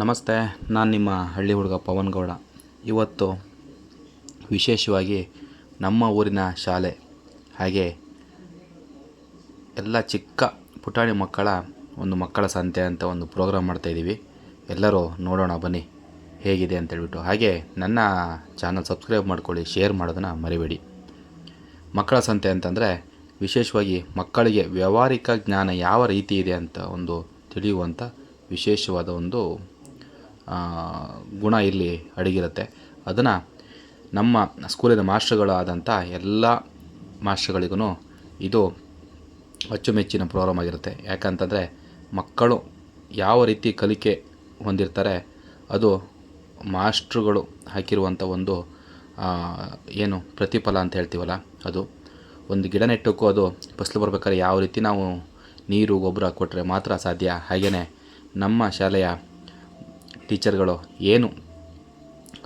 ನಮಸ್ತೆ, ನಾನು ನಿಮ್ಮ ಹಳ್ಳಿ ಹುಡುಗ ಪವನ್ ಗೌಡ. ಇವತ್ತು ವಿಶೇಷವಾಗಿ ನಮ್ಮ ಊರಿನ ಶಾಲೆ, ಹಾಗೆ ಎಲ್ಲ ಚಿಕ್ಕ ಪುಟಾಣಿ ಮಕ್ಕಳ ಒಂದು ಮಕ್ಕಳ ಸಂತೆ ಅಂತ ಒಂದು ಪ್ರೋಗ್ರಾಮ್ ಮಾಡ್ತಾಯಿದ್ದೀವಿ ಎಲ್ಲರೂ ನೋಡೋಣ, ಬನ್ನಿ, ಹೇಗಿದೆ ಅಂತೇಳ್ಬಿಟ್ಟು. ಹಾಗೆ ನನ್ನ ಚಾನಲ್ ಸಬ್ಸ್ಕ್ರೈಬ್ ಮಾಡ್ಕೊಳ್ಳಿ, ಶೇರ್ ಮಾಡೋದನ್ನು ಮರಿಬೇಡಿ. ಮಕ್ಕಳ ಸಂತೆ ಅಂತಂದರೆ ವಿಶೇಷವಾಗಿ ಮಕ್ಕಳಿಗೆ ವ್ಯಾವಹಾರಿಕ ಜ್ಞಾನ ಯಾವ ರೀತಿ ಇದೆ ಅಂತ ಒಂದು ತಿಳಿಯುವಂಥ ವಿಶೇಷವಾದ ಒಂದು ಗುಣ ಇಲ್ಲಿ ಅಡಗಿರುತ್ತೆ. ಅದನ್ನು ನಮ್ಮ ಸ್ಕೂಲಿನ ಮಾಸ್ಟರ್ಗಳಾದಂಥ ಎಲ್ಲ ಮಾಸ್ಟ್ರುಗಳಿಗೂ ಇದು ಅಚ್ಚುಮೆಚ್ಚಿನ ಪ್ರೋಗ್ರಾಮ್ ಆಗಿರುತ್ತೆ. ಯಾಕಂತಂದರೆ ಮಕ್ಕಳು ಯಾವ ರೀತಿ ಕಲಿಕೆ ಹೊಂದಿರ್ತಾರೆ, ಅದು ಮಾಸ್ಟ್ರುಗಳು ಹಾಕಿರುವಂಥ ಒಂದು ಏನು ಪ್ರತಿಫಲ ಅಂತ ಹೇಳ್ತೀವಲ್ಲ ಅದು. ಒಂದು ಗಿಡ ನೆಟ್ಟಕ್ಕೂ ಅದು ಫಸಲು ಬರ್ಬೇಕಾದ್ರೆ ಯಾವ ರೀತಿ ನಾವು ನೀರು, ಗೊಬ್ಬರ ಕೊಟ್ಟರೆ ಮಾತ್ರ ಸಾಧ್ಯ. ಹಾಗೆಯೇ ನಮ್ಮ ಶಾಲೆಯ ಟೀಚರ್ಗಳು ಏನು?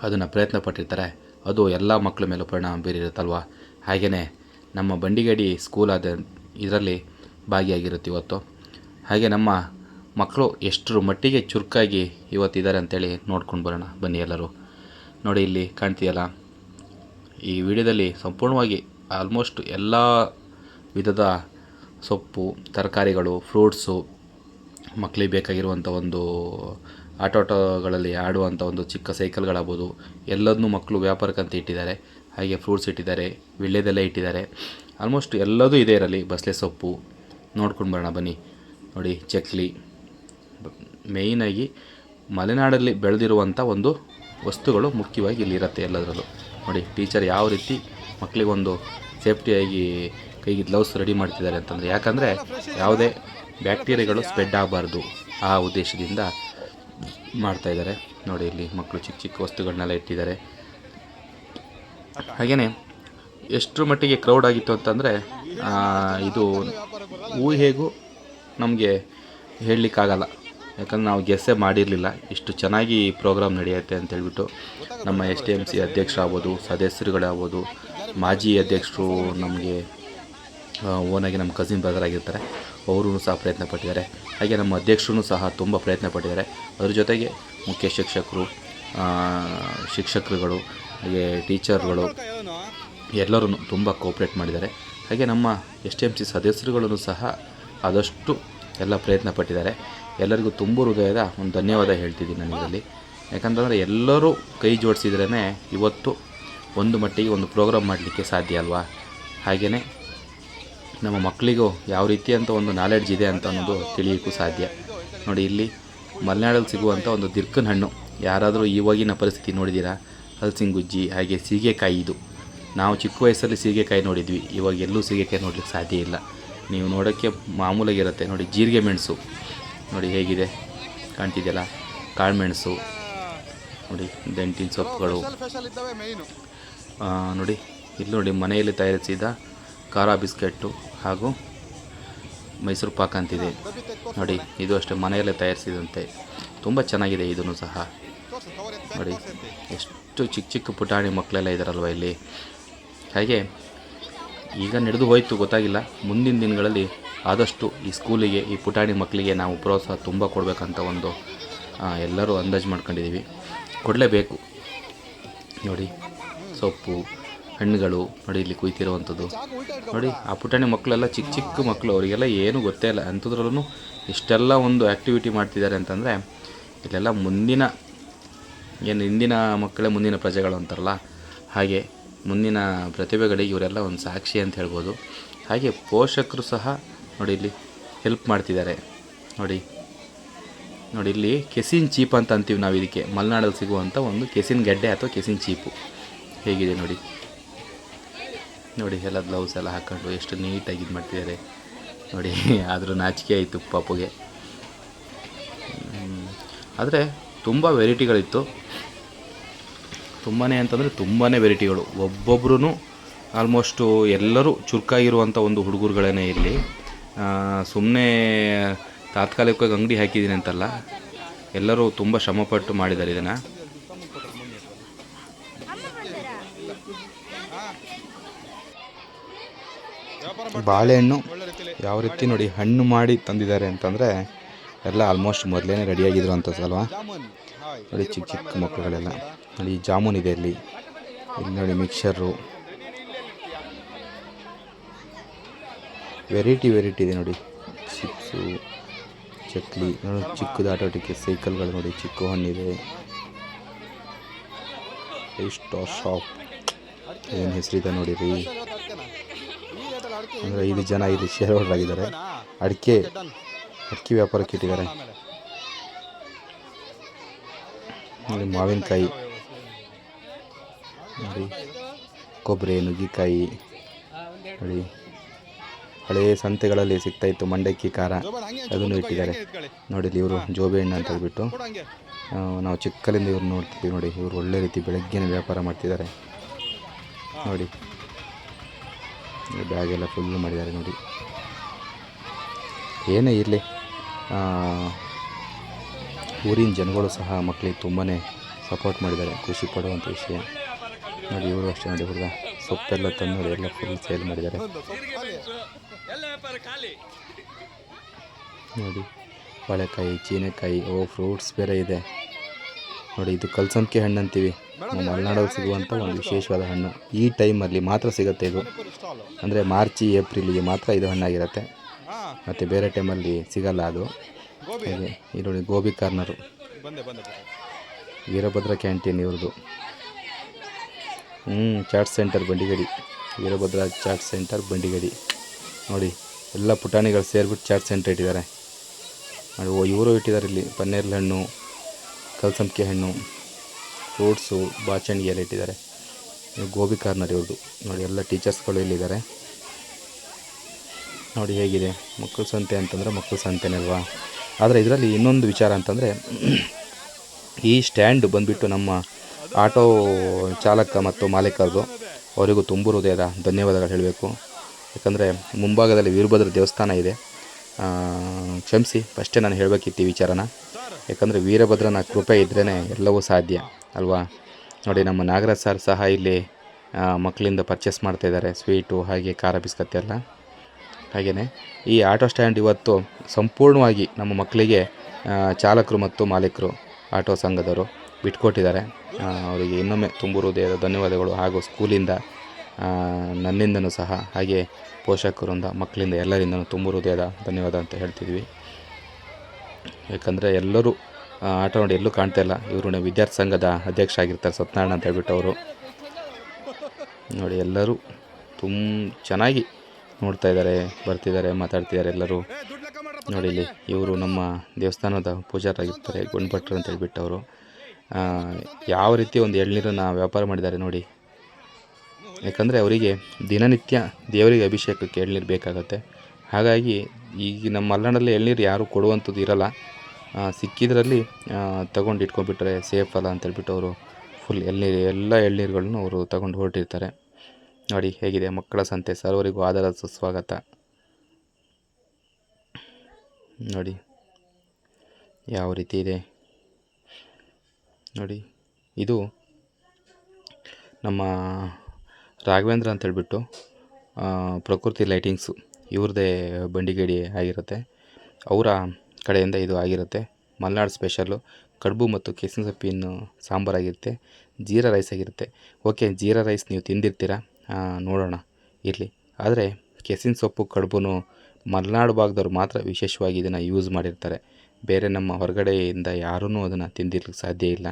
ಅದನ್ನು ಪ್ರಯತ್ನ ಪಟ್ಟಿರ್ತಾರೆ ಅದು ಎಲ್ಲ ಮಕ್ಕಳ ಮೇಲೂ ಪರಿಣಾಮ ಬೀರಿರುತ್ತಲ್ವ? ಹಾಗೆಯೇ ನಮ್ಮ ಬಂಡಿಗಡಿ ಸ್ಕೂಲ್ ಆದ ಇದರಲ್ಲಿ ಭಾಗಿಯಾಗಿರುತ್ತೆ ಇವತ್ತು. ಹಾಗೆ ನಮ್ಮ ಮಕ್ಕಳು ಎಷ್ಟರ ಮಟ್ಟಿಗೆ ಚುರುಕಾಗಿ ಇವತ್ತಿದ್ದಾರೆ ಅಂತೇಳಿ ನೋಡ್ಕೊಂಡು ಬರೋಣ. ಬನ್ನಿ ಎಲ್ಲರೂ. ನೋಡಿ ಇಲ್ಲಿ ಕಾಣ್ತೀಯಲ್ಲ ಈ ವಿಡಿಯೋದಲ್ಲಿ ಸಂಪೂರ್ಣವಾಗಿ ಆಲ್ಮೋಸ್ಟ್ ಎಲ್ಲ ವಿಧದ ಸೊಪ್ಪು, ತರಕಾರಿಗಳು ಫ್ರೂಟ್ಸು ಮಕ್ಕಳಿಗೆ ಬೇಕಾಗಿರುವಂಥ ಒಂದು ಆಟೋಟಗಳಲ್ಲಿ ಆಡುವಂಥ ಒಂದು ಚಿಕ್ಕ ಸೈಕಲ್ಗಳಾಗ್ಬೋದು. ಎಲ್ಲದನ್ನೂ ಮಕ್ಕಳು ವ್ಯಾಪಾರಕ್ಕಂತ ಇಟ್ಟಿದ್ದಾರೆ. ಹಾಗೆ ಫ್ರೂಟ್ಸ್ ಇಟ್ಟಿದ್ದಾರೆ ವಿಳ್ಯದೆಲ್ಲ ಇಟ್ಟಿದ್ದಾರೆ. ಆಲ್ಮೋಸ್ಟ್ ಎಲ್ಲದೂ ಇದೆ ಇರಲಿ ಬಸಳೆ ಸೊಪ್ಪು, ನೋಡ್ಕೊಂಡು ಬರೋಣ ಬನ್ನಿ. ನೋಡಿ, ಚಕ್ಲಿ. ಮೇಯ್ನಾಗಿ ಮಲೆನಾಡಲ್ಲಿ ಬೆಳೆದಿರುವಂಥ ಒಂದು ವಸ್ತುಗಳು ಮುಖ್ಯವಾಗಿ ಇಲ್ಲಿರುತ್ತೆ ಎಲ್ಲದರಲ್ಲೂ. ನೋಡಿ ಟೀಚರ್ ಯಾವ ರೀತಿ ಮಕ್ಕಳಿಗೊಂದು ಸೇಫ್ಟಿಯಾಗಿ ಕೈಗೆ ಗ್ಲೌಸ್ ರೆಡಿ ಮಾಡ್ತಿದ್ದಾರೆ ಅಂತಂದರೆ, ಯಾಕಂದರೆ ಯಾವುದೇ ಬ್ಯಾಕ್ಟೀರಿಯಾಗಳು ಸ್ಪ್ರೆಡ್ ಆಗಬಾರ್ದು ಆ ಉದ್ದೇಶದಿಂದ ಮಾಡ್ತಾ ಇದ್ದಾರೆ. ನೋಡಿ ಇಲ್ಲಿ ಮಕ್ಕಳು ಚಿಕ್ಕ ಚಿಕ್ಕ ವಸ್ತುಗಳನ್ನೆಲ್ಲ ಇಟ್ಟಿದ್ದಾರೆ. ಹಾಗೆಯೇ ಎಷ್ಟರ ಮಟ್ಟಿಗೆ ಕ್ರೌಡ್ ಆಗಿತ್ತು ಅಂತಂದರೆ ಇದು ಊಹೆಗೂ ನಮಗೆ ಹೇಳಲಿಕ್ಕಾಗಲ್ಲ. ಯಾಕಂದ್ರೆ ನಾವು ಗೆಸ್ಸೇ ಮಾಡಿರಲಿಲ್ಲ. ಇಷ್ಟು ಚೆನ್ನಾಗಿ ಪ್ರೋಗ್ರಾಮ್ ನಡೆಯುತ್ತೆ ಅಂತ ಹೇಳ್ಬಿಟ್ಟು ನಮ್ಮ ಎಸ್ ಟಿ ಎಂ ಸಿ ಅಧ್ಯಕ್ಷರಾಗ್ಬೋದು, ಸದಸ್ಯರುಗಳಾಗ್ಬೋದು, ಮಾಜಿ ಅಧ್ಯಕ್ಷರು ನಮಗೆ ಓನಾಗಿ ನಮ್ಮ ಕಸಿನ್ ಬ್ರದರ್ ಆಗಿರ್ತಾರೆ. ಅವರು ಸಹ ಪ್ರಯತ್ನ ಪಟ್ಟಿದ್ದಾರೆ ಹಾಗೆ ನಮ್ಮ ಅಧ್ಯಕ್ಷರು ಸಹ ತುಂಬ ಪ್ರಯತ್ನ ಪಟ್ಟಿದ್ದಾರೆ ಅದ್ರ ಜೊತೆಗೆ ಮುಖ್ಯ ಶಿಕ್ಷಕರು ಶಿಕ್ಷಕರುಗಳು, ಹಾಗೆ ಟೀಚರ್ಗಳು ಎಲ್ಲರೂ ತುಂಬ ಕೋಪ್ರೇಟ್ ಮಾಡಿದ್ದಾರೆ. ಹಾಗೆ ನಮ್ಮ ಎಸ್ ಟಿ ಎಂ ಸಿ ಸದಸ್ಯರುಗಳನ್ನು ಸಹ ಆದಷ್ಟು ಎಲ್ಲ ಪ್ರಯತ್ನ ಪಟ್ಟಿದ್ದಾರೆ ಎಲ್ಲರಿಗೂ ತುಂಬ ಹೃದಯದ ಒಂದು ಧನ್ಯವಾದ ಹೇಳ್ತಿದ್ದೀನಿ ನಾನು ಇದರಲ್ಲಿ ಯಾಕಂತಂದರೆ ಎಲ್ಲರೂ ಕೈ ಜೋಡಿಸಿದ್ರೇ ಇವತ್ತು ಒಂದು ಮಟ್ಟಿಗೆ ಒಂದು ಪ್ರೋಗ್ರಾಮ್ ಮಾಡಲಿಕ್ಕೆ ಸಾಧ್ಯ ಅಲ್ವಾ? ಹಾಗೆಯೇ ನಮ್ಮ ಮಕ್ಕಳಿಗೂ ಯಾವ ರೀತಿ ಅಂತ ಒಂದು ನಾಲೆಡ್ಜ್ ಇದೆ ಅಂತ ಅನ್ನೋದು ತಿಳಿಯೋಕ್ಕೂ ಸಾಧ್ಯ. ನೋಡಿ, ಇಲ್ಲಿ ಮಲೆನಾಡಲ್ಲಿ ಸಿಗುವಂಥ ಒಂದು ದಿರ್ಕನ್ ಹಣ್ಣು. ಯಾರಾದರೂ ಇವಾಗಿನ ಪರಿಸ್ಥಿತಿ ನೋಡಿದ್ದೀರಾ ಹಲ್ಸಿನ ಗುಜ್ಜಿ ಹಾಗೆ ಸೀಗೆಕಾಯಿ ಇದು. ನಾವು ಚಿಕ್ಕ ವಯಸ್ಸಲ್ಲಿ ಸೀಗೆಕಾಯಿ ನೋಡಿದ್ವಿ. ಇವಾಗ ಎಲ್ಲೂ ಸೀಗೆಕಾಯಿ ನೋಡ್ಲಿಕ್ಕೆ ಸಾಧ್ಯ ಇಲ್ಲ. ನೀವು ನೋಡೋಕ್ಕೆ ಮಾಮೂಲಾಗಿರುತ್ತೆ. ನೋಡಿ, ಜೀರಿಗೆ ಮೆಣಸು. ನೋಡಿ, ಹೇಗಿದೆ? ಕಾಣ್ತಿದೆಯಲ್ಲ? ಕಾಳುಮೆಣಸು. ನೋಡಿ, ದಂಟಿನ ಸೊಪ್ಪುಗಳು. ನೋಡಿ, ಇಲ್ಲಿ ನೋಡಿ, ಮನೆಯಲ್ಲಿ ತಯಾರಿಸಿದ ಖಾರ ಬಿಸ್ಕೆಟ್ಟು. ಹಾಗೂ ಮೈಸೂರು ಪಾಕ್ ಅಂತಿದೆ. ನೋಡಿ, ಇದು ಅಷ್ಟೇ ಮನೆಯಲ್ಲೇ ತಯಾರಿಸಿದಂತೆ ತುಂಬ ಚೆನ್ನಾಗಿದೆ ಇದನ್ನು ಸಹ. ನೋಡಿ, ಎಷ್ಟು ಚಿಕ್ಕ ಚಿಕ್ಕ ಪುಟಾಣಿ ಮಕ್ಕಳೆಲ್ಲ ಇದ್ದಾರಲ್ವ ಇಲ್ಲಿ. ಹಾಗೆ ಈಗ ನಡೆದು ಹೋಯಿತು, ಗೊತ್ತಾಗಿಲ್ಲ. ಮುಂದಿನ ದಿನಗಳಲ್ಲಿ ಆದಷ್ಟು ಈ ಸ್ಕೂಲಿಗೆ, ಈ ಪುಟಾಣಿ ಮಕ್ಕಳಿಗೆ ನಾವು ಪ್ರೋತ್ಸಾಹ ತುಂಬ ಕೊಡಬೇಕಂತ ಒಂದು ಎಲ್ಲರೂ ಅಂದಾಜು ಮಾಡ್ಕೊಂಡಿದ್ದೀವಿ. ಕೊಡಲೇಬೇಕು. ನೋಡಿ, ಸೊಪ್ಪು ಹಣ್ಣುಗಳು ನೋಡಿ ಇಲ್ಲಿ ಕುಯ್ತಿರುವಂಥದ್ದು. ನೋಡಿ, ಆ ಪುಟಾಣಿ ಮಕ್ಕಳೆಲ್ಲ ಚಿಕ್ಕ ಚಿಕ್ಕ ಮಕ್ಕಳು, ಅವರಿಗೆಲ್ಲ ಏನೂ ಗೊತ್ತೇ ಇಲ್ಲ. ಅಂಥದ್ರಲ್ಲೂ ಇಷ್ಟೆಲ್ಲ ಒಂದು ಆ್ಯಕ್ಟಿವಿಟಿ ಮಾಡ್ತಿದ್ದಾರೆ ಅಂತಂದರೆ, ಇಲ್ಲೆಲ್ಲ ಮುಂದಿನ, ಏನು ಹಿಂದಿನ ಮಕ್ಕಳೇ ಮುಂದಿನ ಪ್ರಜೆಗಳು ಅಂತಾರಲ್ಲ, ಹಾಗೆ ಮುಂದಿನ ಪ್ರತಿಭೆಗಳಿಗೆ ಇವರೆಲ್ಲ ಒಂದು ಸಾಕ್ಷಿ ಅಂತ ಹೇಳ್ಬೋದು. ಹಾಗೆ ಪೋಷಕರು ಸಹ ನೋಡಿ ಇಲ್ಲಿ ಹೆಲ್ಪ್ ಮಾಡ್ತಿದ್ದಾರೆ. ನೋಡಿ ನೋಡಿ ಇಲ್ಲಿ ಕೆಸಿನ್ ಚೀಪ್ ಅಂತ ಅಂತೀವಿ ನಾವು ಇದಕ್ಕೆ ಮಲೆನಾಡಲ್ಲಿ ಸಿಗುವಂಥ ಒಂದು ಕೆಸಿನ್ ಗೆಡ್ಡೆ ಅಥವಾ ಕೆಸಿನ್ ಚೀಪು. ಹೇಗಿದೆ ನೋಡಿ. ನೋಡಿ ಎಲ್ಲ ಗ್ಲೌಸ್ ಎಲ್ಲ ಹಾಕ್ಕೊಂಡು ಎಷ್ಟು ನೀಟಾಗಿ ಇದು ಮಾಡ್ತಿದ್ದಾರೆ. ನೋಡಿ, ಆದರೂ ನಾಚಿಕೆ ಆಯಿತು ಪಾಪುಗೆ. ಆದರೆ ತುಂಬ ವೆರೈಟಿಗಳಿತ್ತು ತುಂಬಾ ಅಂತಂದರೆ ತುಂಬಾ ವೆರೈಟಿಗಳು ಒಬ್ಬೊಬ್ರು ಆಲ್ಮೋಸ್ಟು ಎಲ್ಲರೂ ಚುರುಕಾಗಿರುವಂಥ ಒಂದು ಹುಡುಗರುಗಳೇ ಇಲ್ಲಿ. ಸುಮ್ಮನೆ ತಾತ್ಕಾಲಿಕವಾಗಿ ಅಂಗಡಿ ಹಾಕಿದ್ದೀನಿ ಅಂತಲ್ಲ. ಎಲ್ಲರೂ ತುಂಬ ಶ್ರಮಪಟ್ಟು ಮಾಡಿದ್ದಾರೆ ಇದನ್ನು. ಬಾಳೆಹಣ್ಣು ಯಾವ ರೀತಿ ನೋಡಿ ಹಣ್ಣು ಮಾಡಿ ತಂದಿದ್ದಾರೆ ಅಂತಂದರೆ ಎಲ್ಲ ಆಲ್ಮೋಸ್ಟ್ ಮೊದಲೇ ರೆಡಿಯಾಗಿದ್ರು ಅಂತ ಅಲ್ವಾ? ನೋಡಿ ಚಿಕ್ಕ ಚಿಕ್ಕ ಮಕ್ಕಳುಗಳೆಲ್ಲ. ನೋಡಿ ಜಾಮೂನ್ ಇದೆ ಇಲ್ಲಿ. ಇಲ್ಲಿ ನೋಡಿ ಮಿಕ್ಸರು. ವೆರೈಟಿ ವೆರೈಟಿ ಇದೆ ನೋಡಿ. ಚಿಪ್ಸು ಚಕ್ಲಿ, ನೋಡಿ ಚಿಕ್ಕದು ಆಟೋಟಿಕೆ ಸೈಕಲ್ಗಳು ನೋಡಿ, ಚಿಕ್ಕ ಹಣ್ಣಿದೆ. ಸ್ಟಾರ್ ಶಾಪ್ ಏನು ಹೆಸರಿದೆ ನೋಡಿರಿ? ಅಂದರೆ ಐದು ಜನ ಇಲ್ಲಿ ಶೇರ್ ಹೋಲ್ಡರ್ ಆಗಿದ್ದಾರೆ. ಅಡಿಕೆ ಅಡಿಕೆ ವ್ಯಾಪಾರಕ್ಕೆ ಇಟ್ಟಿದ್ದಾರೆ. ಇಲ್ಲಿ ಮಾವಿನಕಾಯಿ, ನೋಡಿ, ಕೊಬ್ಬರಿ, ನುಗ್ಗಿಕಾಯಿ, ನೋಡಿ, ಹಳೆಯ ಸಂತೆಗಳಲ್ಲಿ ಸಿಗ್ತಾ ಇತ್ತು ಮಂಡಕ್ಕಿ ಖಾರ. ಅದನ್ನು ಇಟ್ಟಿದ್ದಾರೆ. ನೋಡಿ ಇಲ್ಲಿ ಇವರು ಜೋಬೆ ಹಣ್ಣು ಅಂತ ಹೇಳ್ಬಿಟ್ಟು. ನಾವು ಚಿಕ್ಕಲಿಂದ ಇವ್ರು ನೋಡ್ತಿದ್ವಿ ನೋಡಿ. ಇವರು ಒಳ್ಳೆ ರೀತಿ ಬೆಳಗ್ಗೆನೇ ವ್ಯಾಪಾರ ಮಾಡ್ತಿದ್ದಾರೆ. ನೋಡಿ. ಬ್ಯಾಗ್ ಎಲ್ಲ ಫುಲ್ ಮಾಡಿದ್ದಾರೆ ನೋಡಿ. ಏನೇ ಇರಲಿ ಊರಿನ ಜನಗಳು ಸಹ ಮಕ್ಕಳಿಗೆ ತುಂಬಾ ಸಪೋರ್ಟ್ ಮಾಡಿದ್ದಾರೆ ಖುಷಿ ಪಡುವಂಥ ವಿಷಯ. ನೋಡಿ, ಇವರು ಅಷ್ಟೇ ನೋಡಿ ಹುಡುಗ. ಸೊಪ್ಪೆಲ್ಲ ತಂದು ಎಲ್ಲ ಫುಲ್ ಸೇಲ್ ಮಾಡಿದ್ದಾರೆ. ನೋಡಿ, ಬಾಳೆಕಾಯಿ, ಚೀನೆಕಾಯಿ, ಓ ಫ್ರೂಟ್ಸ್ ಬೇರೆ ಇದೆ. ನೋಡಿ ಇದು ಕಲ್ಸಂಕೆ ಹಣ್ಣು ಅಂತೀವಿ. ನಮ್ಮ ಮಲೆನಾಡಲ್ಲಿ ಸಿಗುವಂಥ ಒಂದು ವಿಶೇಷವಾದ ಹಣ್ಣು. ಈ ಟೈಮಲ್ಲಿ ಮಾತ್ರ ಸಿಗುತ್ತೆ ಇದು. ಅಂದರೆ ಮಾರ್ಚ್ ಏಪ್ರಿಲಿಗೆ ಮಾತ್ರ ಇದು ಹಣ್ಣಾಗಿರುತ್ತೆ. ಮತ್ತು ಬೇರೆ ಟೈಮಲ್ಲಿ ಸಿಗಲ್ಲ ಅದು. ಇಲ್ಲಿ ಹಾಗೆ ನೋಡಿ ಗೋಬಿ ಕಾರ್ನರು. ವೀರಭದ್ರ ಕ್ಯಾಂಟೀನ್ ಇವ್ರದ್ದು ಹ್ಞೂ chat centre Bandigadi. Veerabhadra chat centre Bandigadi. ನೋಡಿ ಎಲ್ಲ ಪುಟಾಣಿಗಳು ಸೇರಿಬಿಟ್ಟು ಚಾಟ್ ಸೆಂಟರ್ ಇಟ್ಟಿದ್ದಾರೆ. ನೋಡಿ ಓ ಇವರು ಇಟ್ಟಿದ್ದಾರೆ ಇಲ್ಲಿ ಪನ್ನೀರ್ಲ ಹಣ್ಣು ಕಲ್ಸಂಪಿಗೆ ಹಣ್ಣು, ಫ್ರೂಟ್ಸು ಬಾಚಣಿಗೆ ಎಲ್ಲ ಇಟ್ಟಿದ್ದಾರೆ ಗೋಬಿ ಕಾರ್ನರ್ ಇವ್ರದ್ದು ನೋಡಿ, ಎಲ್ಲ ಟೀಚರ್ಸ್ಗಳು ಇಲ್ಲಿದ್ದಾರೆ. ನೋಡಿ, ಹೇಗಿದೆ? ಮಕ್ಕಳ ಸಂತೆ ಅಂತಂದರೆ ಮಕ್ಕಳ ಸಂತೆನೇ ಅಲ್ವಾ ಆದರೆ ಇದರಲ್ಲಿ ಇನ್ನೊಂದು ವಿಚಾರ ಅಂತಂದರೆ, ಈ ಸ್ಟ್ಯಾಂಡ್ ಬಂದುಬಿಟ್ಟು ನಮ್ಮ ಆಟೋ ಚಾಲಕ ಮತ್ತು ಮಾಲೀಕರದು, ಅವರಿಗೂ ತುಂಬು ಹೃದಯದ ಧನ್ಯವಾದಗಳು ಹೇಳಬೇಕು. ಯಾಕಂದರೆ ಮುಂಭಾಗದಲ್ಲಿ ವೀರಭದ್ರ ದೇವಸ್ಥಾನ ಇದೆ. ಕ್ಷಮಿಸಿ, ಫಸ್ಟೇ ನಾನು ಹೇಳಬೇಕಿತ್ತು ಈ ವಿಚಾರನ. ಯಾಕಂದರೆ ವೀರಭದ್ರನ ಕೃಪೆ ಇದ್ರೇ ಎಲ್ಲವೂ ಸಾಧ್ಯ, ಅಲ್ವಾ? ನೋಡಿ, ನಮ್ಮ ನಾಗರಾಜ್ ಸರ್ ಸಹ ಇಲ್ಲಿ ಮಕ್ಕಳಿಂದ ಪರ್ಚೇಸ್ ಮಾಡ್ತಾಯಿದ್ದಾರೆ ಸ್ವೀಟು ಹಾಗೆ ಖಾರ ಬಿಸ್ಕತ್ತೆ ಎಲ್ಲ. ಹಾಗೆಯೇ ಈ ಆಟೋ ಸ್ಟ್ಯಾಂಡ್ ಇವತ್ತು ಸಂಪೂರ್ಣವಾಗಿ ನಮ್ಮ ಮಕ್ಕಳಿಗೆ ಚಾಲಕರು ಮತ್ತು ಮಾಲೀಕರು, ಆಟೋ ಸಂಘದವರು ಬಿಟ್ಕೊಟ್ಟಿದ್ದಾರೆ. ಅವರಿಗೆ ಇನ್ನೊಮ್ಮೆ ತುಂಬಿರುವುದೇ ಧನ್ಯವಾದಗಳು ಹಾಗೂ ಸ್ಕೂಲಿಂದ ನನ್ನಿಂದನೂ ಸಹ ಹಾಗೆ ಪೋಷಕರಿಂದ ಮಕ್ಕಳಿಂದ ಎಲ್ಲರಿಂದನೂ ತುಂಬಿರುವುದೇ ಧನ್ಯವಾದ ಅಂತ ಹೇಳ್ತಿದ್ವಿ. ಯಾಕಂದರೆ ಎಲ್ಲರೂ ಆಟ ನೋಡಿ ಎಲ್ಲೂ ಕಾಣ್ತಾ ಇಲ್ಲ. ಇವರು ವಿದ್ಯಾರ್ಥಿ ಸಂಘದ ಅಧ್ಯಕ್ಷ ಆಗಿರ್ತಾರೆ ಸತ್ಯನಾರಾಯಣ ಅಂತ ಹೇಳ್ಬಿಟ್ಟು ಅವರು. ನೋಡಿ, ಎಲ್ಲರೂ ತುಂಬ ಚೆನ್ನಾಗಿ ನೋಡ್ತಾ ಇದ್ದಾರೆ, ಬರ್ತಿದ್ದಾರೆ, ಮಾತಾಡ್ತಿದ್ದಾರೆ ಎಲ್ಲರೂ. ನೋಡಿ, ಇಲ್ಲಿ ಇವರು ನಮ್ಮ ದೇವಸ್ಥಾನದ ಪೂಜಾರಾಗಿರ್ತಾರೆ ಗುಣಭಟ್ರು ಅಂತ ಹೇಳ್ಬಿಟ್ಟು ಅವರು. ಯಾವ ರೀತಿ ಒಂದು ಎಳ್ನೀರನ್ನು ವ್ಯಾಪಾರ ಮಾಡಿದ್ದಾರೆ ನೋಡಿ. ಯಾಕಂದರೆ ಅವರಿಗೆ ದಿನನಿತ್ಯ ದೇವರಿಗೆ ಅಭಿಷೇಕಕ್ಕೆ ಎಳ್ನೀರು ಬೇಕಾಗುತ್ತೆ. ಹಾಗಾಗಿ ಈಗ ನಮ್ಮ ಮಲೆನಾಡಲ್ಲಿ ಎಳ್ನೀರು ಯಾರು ಕೊಡುವಂಥದ್ದು ಇರಲ್ಲ. ಸಿಕ್ಕಿದ್ರಲ್ಲಿ ತಗೊಂಡು ಇಟ್ಕೊಂಡ್ಬಿಟ್ರೆ ಸೇಫ್ ಅಲ್ಲ ಅಂತ ಹೇಳ್ಬಿಟ್ಟು ಅವರು ಫುಲ್ ಎಳ್ನೀರು ಎಲ್ಲ ಎಳ್ನೀರುಗಳನ್ನು ಅವರು ತಗೊಂಡು ಹೊರಟಿರ್ತಾರೆ. ನೋಡಿ ಹೇಗಿದೆ ಮಕ್ಕಳ ಸಂತೆ, ಸರ್ವರಿಗೂ ಆಧಾರ ಸುಸ್ವಾಗತ ನೋಡಿ ಯಾವ ರೀತಿ ಇದೆ. ನೋಡಿ ಇದು ನಮ್ಮ ರಾಘವೇಂದ್ರ ಅಂತ ಹೇಳ್ಬಿಟ್ಟು ಪ್ರಕೃತಿ ಲೈಟಿಂಗ್ಸು ಇವ್ರದ್ದೇ ಬಂಡಿಗೇಡಿ ಆಗಿರುತ್ತೆ. ಅವರ ಕಡೆಯಿಂದ ಇದು ಆಗಿರುತ್ತೆ. ಮಲೆನಾಡು ಸ್ಪೆಷಲ್ಲು ಕಡುಬು ಮತ್ತು ಕೆಸಿನ ಸೊಪ್ಪಿನ ಸಾಂಬಾರಾಗಿರುತ್ತೆ ಜೀರಾ ರೈಸ್ ಆಗಿರುತ್ತೆ. ಓಕೆ ಜೀರಾ ರೈಸ್ ನೀವು ತಿಂದಿರ್ತೀರ? ನೋಡೋಣ. ಇರಲಿ. ಆದರೆ ಕೆಸಿನ ಸೊಪ್ಪು ಕಡುಬು ಮಲೆನಾಡು ಭಾಗದವ್ರು ಮಾತ್ರ ವಿಶೇಷವಾಗಿ ಇದನ್ನು ಯೂಸ್ ಮಾಡಿರ್ತಾರೆ. ಬೇರೆ ನಮ್ಮ ಹೊರಗಡೆಯಿಂದ ಯಾರೂ ಅದನ್ನು ತಿಂದಿರ್ಲಿಕ್ಕೆ ಸಾಧ್ಯ ಇಲ್ಲ.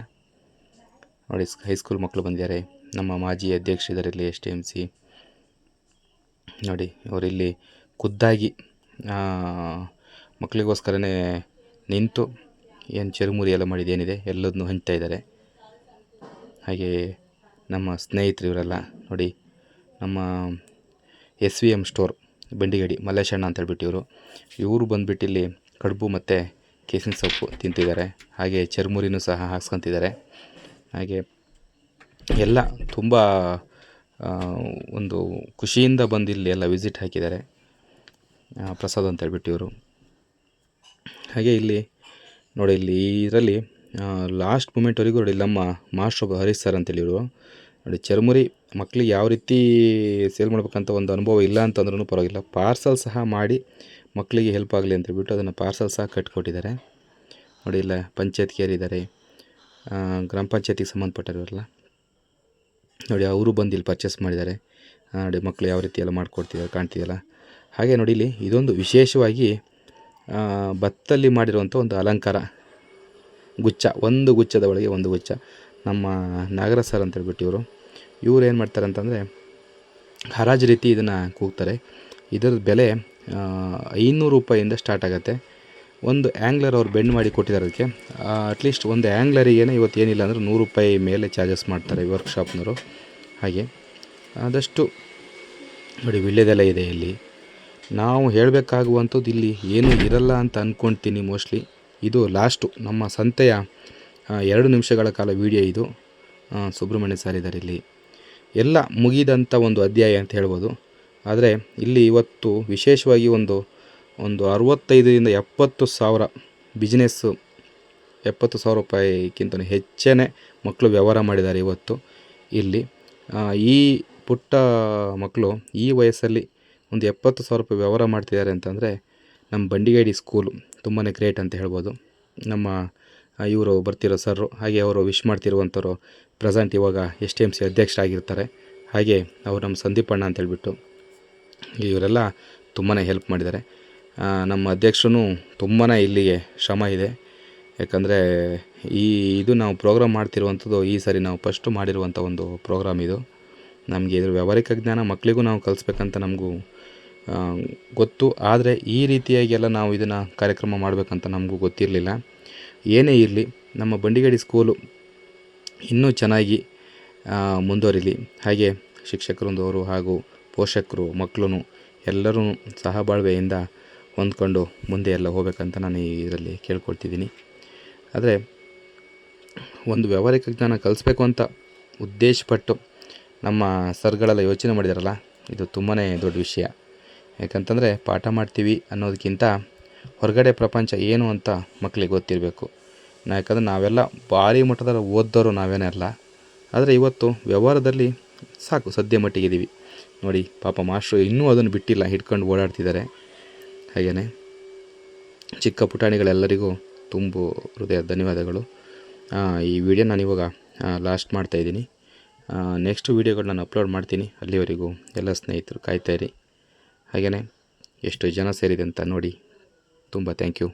ನೋಡಿ ಹೈಸ್ಕೂಲ್ ಮಕ್ಕಳು ಬಂದಿದ್ದಾರೆ. ನಮ್ಮ ಮಾಜಿ ಅಧ್ಯಕ್ಷರಿದ್ದಾರೆ ಇಲ್ಲಿ, ಎಸ್ ಟಿ ಎಂ ಸಿ. ನೋಡಿ ಅವರಿಲ್ಲಿ ಖುದ್ದಾಗಿ ಮಕ್ಕಳಿಗೋಸ್ಕರನೇ ನಿಂತು ಏನು ಚುರುಮುರಿ ಎಲ್ಲ ಮಾಡಿದ್ದೇನಿದೆ ಎಲ್ಲದನ್ನೂ ಹಂಚ್ತಾ ಇದ್ದಾರೆ. ಹಾಗೆ ನಮ್ಮ ಸ್ನೇಹಿತರು ಇವರೆಲ್ಲ ನೋಡಿ, ನಮ್ಮ S V M store Bandigadi, ಮಲ್ಲೇಶಣ್ಣ ಅಂತ ಹೇಳ್ಬಿಟ್ಟು ಇವರು. ಇವರು ಬಂದುಬಿಟ್ಟು ಇಲ್ಲಿ ಕಡುಬು ಮತ್ತು ಕೇಸಿನ ಸೊಪ್ಪು ತಿಂತಿದ್ದಾರೆ. ಹಾಗೆ ಚರ್ಮುರಿನೂ ಸಹ ಹಾಸ್ಕೊತಿದ್ದಾರೆ. ಹಾಗೆ ಎಲ್ಲ ತುಂಬ ಒಂದು ಖುಷಿಯಿಂದ ಬಂದು ಇಲ್ಲಿ ಎಲ್ಲ ವಿಸಿಟ್ ಹಾಕಿದ್ದಾರೆ. ಪ್ರಸಾದ್ ಅಂತ ಹೇಳ್ಬಿಟ್ಟು ಇವರು. ಹಾಗೆ ಇಲ್ಲಿ ನೋಡಿ, ಇಲ್ಲಿ ಇದರಲ್ಲಿ ಲಾಸ್ಟ್ ಮೂಮೆಂಟ್ವರೆಗೂ ನೋಡಿ, ನಮ್ಮ ಮಾಸ್ಟರ್ ಒಬ್ಬ ಹರೀಶ್ ಸರ್ ಇವರು. ನೋಡಿ, ಚರ್ಮುರಿ ಮಕ್ಕಳಿಗೆ ಯಾವ ರೀತಿ ಸೇಲ್ ಮಾಡ್ಬೇಕಂತ ಒಂದು ಅನುಭವ ಇಲ್ಲ ಅಂತಂದ್ರೂ ಪರವಾಗಿಲ್ಲ. ಪಾರ್ಸಲ್ ಸಹ ಮಾಡಿ ಮಕ್ಕಳಿಗೆ ಹೆಲ್ಪ್ ಆಗಲಿ ಅಂತ ಹೇಳ್ಬಿಟ್ಟು ಅದನ್ನು ಪಾರ್ಸಲ್ ಸಹ ಕಟ್ಕೊಟ್ಟಿದ್ದಾರೆ. ನೋಡಿ, ಇಲ್ಲ ಪಂಚಾಯತ್ ಕೇರ್ ಇದ್ದಾರೆ ಗ್ರಾಮ ಪಂಚಾಯತಿಗೆ ಸಂಬಂಧಪಟ್ಟಿರೋರಲ್ಲ ನೋಡಿ, ಅವರು ಬಂದು ಇಲ್ಲಿ ಪರ್ಚೇಸ್ ಮಾಡಿದ್ದಾರೆ. ನೋಡಿ ಮಕ್ಕಳು ಯಾವ ರೀತಿ ಎಲ್ಲ ಮಾಡಿಕೊಡ್ತಿದ್ದಾರೆ, ಕಾಣ್ತಿದೆಯಲ್ಲ. ಹಾಗೆ ನೋಡಿ, ಇಲ್ಲಿ ಇದೊಂದು ವಿಶೇಷವಾಗಿ ಭತ್ತಲ್ಲಿ ಮಾಡಿರುವಂಥ ಒಂದು ಅಲಂಕಾರ. ಗುಚ್ಛ, ಒಂದು ಗುಚ್ಛದ ಒಳಗೆ ಒಂದು ಗುಚ್ಛ. ನಮ್ಮ ನಾಗರ ಸರ್ ಅಂತ ಹೇಳ್ಬಿಟ್ಟು ಇವರು ಇವ್ರು ಏನು ಮಾಡ್ತಾರೆ ಅಂತಂದರೆ, ಹರಾಜು ರೀತಿ ಇದನ್ನು ಕೂಗ್ತಾರೆ. ಇದರ ಬೆಲೆ ಐನೂರು ರೂಪಾಯಿಂದ ಸ್ಟಾರ್ಟ್ ಆಗುತ್ತೆ. ಒಂದು ಆ್ಯಂಗ್ಲರ್ ಅವ್ರು ಬೆಂಡ್ ಮಾಡಿ ಕೊಟ್ಟಿದ್ದಾರೆ ಅದಕ್ಕೆ. ಅಟ್ಲೀಸ್ಟ್ ಒಂದು ಆ್ಯಂಗ್ಲರಿಗೇನೆ ಇವತ್ತು ಏನಿಲ್ಲ ಅಂದರೆ ನೂರು ರೂಪಾಯಿ ಮೇಲೆ ಚಾರ್ಜಸ್ ಮಾಡ್ತಾರೆ ವರ್ಕ್ಶಾಪ್ನವರು ಹಾಗೆ. ಆದಷ್ಟು, ನೋಡಿ ವಿಳ್ಯದೆಲ್ಲ ಇದೆ ಇಲ್ಲಿ. ನಾವು ಹೇಳಬೇಕಾಗುವಂಥದ್ದು ಇಲ್ಲಿ ಏನೂ ಇರಲ್ಲ ಅಂತ ಅಂದ್ಕೊಳ್ತೀನಿ ಮೋಸ್ಟ್ಲಿ. ಇದು ಲಾಸ್ಟು ನಮ್ಮ ಸಂತೆಯ ಎರಡು ನಿಮಿಷಗಳ ಕಾಲ ವಿಡಿಯೋ ಇದು. ಸುಬ್ರಹ್ಮಣ್ಯ ಸರ್ ಇದ್ದಾರೆ ಇಲ್ಲಿ. ಎಲ್ಲ ಮುಗಿದಂಥ ಒಂದು ಅಧ್ಯಾಯ ಅಂತ ಹೇಳ್ಬೋದು. ಆದರೆ ಇಲ್ಲಿ ಇವತ್ತು ವಿಶೇಷವಾಗಿ ಒಂದು ಒಂದು ಅರವತ್ತೈದರಿಂದ ಎಪ್ಪತ್ತು ಸಾವಿರ ಬಿಸ್ನೆಸ್ಸು ಎಪ್ಪತ್ತು ಸಾವಿರ ರೂಪಾಯಿಗಿಂತ ಹೆಚ್ಚೇ ಮಕ್ಕಳು ವ್ಯವಹಾರ ಮಾಡಿದ್ದಾರೆ ಇವತ್ತು. ಇಲ್ಲಿ ಈ ಪುಟ್ಟ ಮಕ್ಕಳು ಈ ವಯಸ್ಸಲ್ಲಿ ಒಂದು ಎಪ್ಪತ್ತು ಸಾವಿರ ರೂಪಾಯಿ ವ್ಯವಹಾರ ಮಾಡ್ತಿದ್ದಾರೆ ಅಂತಂದರೆ ನಮ್ಮ ಬಂಡಿಗೇಡಿ ಸ್ಕೂಲು ತುಂಬಾ ಗ್ರೇಟ್ ಅಂತ ಹೇಳ್ಬೋದು. ನಮ್ಮ ಇವರು ಬರ್ತಿರೋ ಸರ್ರು ಹಾಗೆ ಅವರು ವಿಶ್ ಮಾಡ್ತಿರುವಂಥವ್ರು ಪ್ರೆಸೆಂಟ್ ಇವಾಗ ಎಸ್ ಟಿ ಎಂ ಸಿ ಅಧ್ಯಕ್ಷರಾಗಿರ್ತಾರೆ. ಹಾಗೆ ಅವರು ನಮ್ಮ ಸಂದೀಪಣ್ಣ ಅಂತ ಹೇಳ್ಬಿಟ್ಟು ಇವರೆಲ್ಲ ತುಂಬಾ ಹೆಲ್ಪ್ ಮಾಡಿದ್ದಾರೆ. ನಮ್ಮ ಅಧ್ಯಕ್ಷರು ತುಂಬಾ ಇಲ್ಲಿಗೆ ಶ್ರಮ ಇದೆ. ಯಾಕಂದರೆ ಈ, ಇದು ನಾವು ಪ್ರೋಗ್ರಾಮ್ ಮಾಡ್ತಿರುವಂಥದ್ದು ಈ ಸರಿ ನಾವು ಫಸ್ಟು ಮಾಡಿರುವಂಥ ಒಂದು ಪ್ರೋಗ್ರಾಮ್ ಇದು. ನಮಗೆ ಇದ್ರ ವ್ಯವಹಾರಿಕ ಜ್ಞಾನ ಮಕ್ಕಳಿಗೂ ನಾವು ಕಲಿಸ್ಬೇಕಂತ ನಮಗೂ ಗೊತ್ತು. ಆದರೆ ಈ ರೀತಿಯಾಗೆಲ್ಲ ನಾವು ಇದನ್ನು ಕಾರ್ಯಕ್ರಮ ಮಾಡಬೇಕಂತ ನಮಗೂ ಗೊತ್ತಿರಲಿಲ್ಲ. ಏನೇ ಇರಲಿ, ನಮ್ಮ ಬಂಡಿಗಡಿ ಸ್ಕೂಲು ಇನ್ನೂ ಚೆನ್ನಾಗಿ ಮುಂದುವರಿಲಿ. ಹಾಗೆ ಶಿಕ್ಷಕರೊಂದವರು ಹಾಗೂ ಪೋಷಕರು ಮಕ್ಕಳು ಎಲ್ಲರೂ ಸಹಬಾಳ್ವೆಯಿಂದ ಹೊಂದ್ಕೊಂಡು ಮುಂದೆ ಎಲ್ಲ ಹೋಗ್ಬೇಕಂತ ನಾನು ಇದರಲ್ಲಿ ಕೇಳ್ಕೊಳ್ತಿದ್ದೀನಿ. ಆದರೆ ಒಂದು ವ್ಯವಹಾರಿಕ ಜ್ಞಾನ ಕಲಿಸ್ಬೇಕು ಅಂತ ಉದ್ದೇಶಪಟ್ಟು ನಮ್ಮ ಸರ್ಗಳೆಲ್ಲ ಯೋಚನೆ ಮಾಡಿದಾರಲ್ಲ, ಇದು ತುಂಬಾ ದೊಡ್ಡ ವಿಷಯ. ಯಾಕಂತಂದರೆ ಪಾಠ ಮಾಡ್ತೀವಿ ಅನ್ನೋದಕ್ಕಿಂತ ಹೊರಗಡೆ ಪ್ರಪಂಚ ಏನು ಅಂತ ಮಕ್ಕಳಿಗೆ ಗೊತ್ತಿರಬೇಕು. ನಾ ಯಾಕಂದ್ರೆ ನಾವೆಲ್ಲ ಭಾರಿ ಮಟ್ಟದಲ್ಲಿ ಓದ್ದವರು ನಾವೇನೇ ಅಲ್ಲ. ಆದರೆ ಇವತ್ತು ವ್ಯವಹಾರದಲ್ಲಿ ಸಾಕು, ಸದ್ಯ ಮಟ್ಟಿಗಿದ್ದೀವಿ ನೋಡಿ, ಪಾಪ ಮಾಸ್ಟ್ರು ಇನ್ನೂ ಅದನ್ನು ಬಿಟ್ಟಿಲ್ಲ, ಹಿಡ್ಕೊಂಡು ಓಡಾಡ್ತಿದ್ದಾರೆ. ಹಾಗೆಯೇ ಚಿಕ್ಕ ಪುಟಾಣಿಗಳೆಲ್ಲರಿಗೂ ತುಂಬು ಹೃದಯ ಧನ್ಯವಾದಗಳು. ಈ ವಿಡಿಯೋ ನಾನು ಇವಾಗ ಲಾಸ್ಟ್ ಮಾಡ್ತಾಯಿದ್ದೀನಿ ನೆಕ್ಸ್ಟ್ ವೀಡಿಯೋಗಳು ನಾನು ಅಪ್ಲೋಡ್ ಮಾಡ್ತೀನಿ. ಅಲ್ಲಿವರೆಗೂ ಎಲ್ಲ ಸ್ನೇಹಿತರು ಕಾಯ್ತಾಯಿರಿ ಹಾಗೆಯೇ ಎಷ್ಟು ಜನ ಸೇರಿದೆ ಅಂತ ನೋಡಿ ತುಂಬ ಥ್ಯಾಂಕ್ ಯು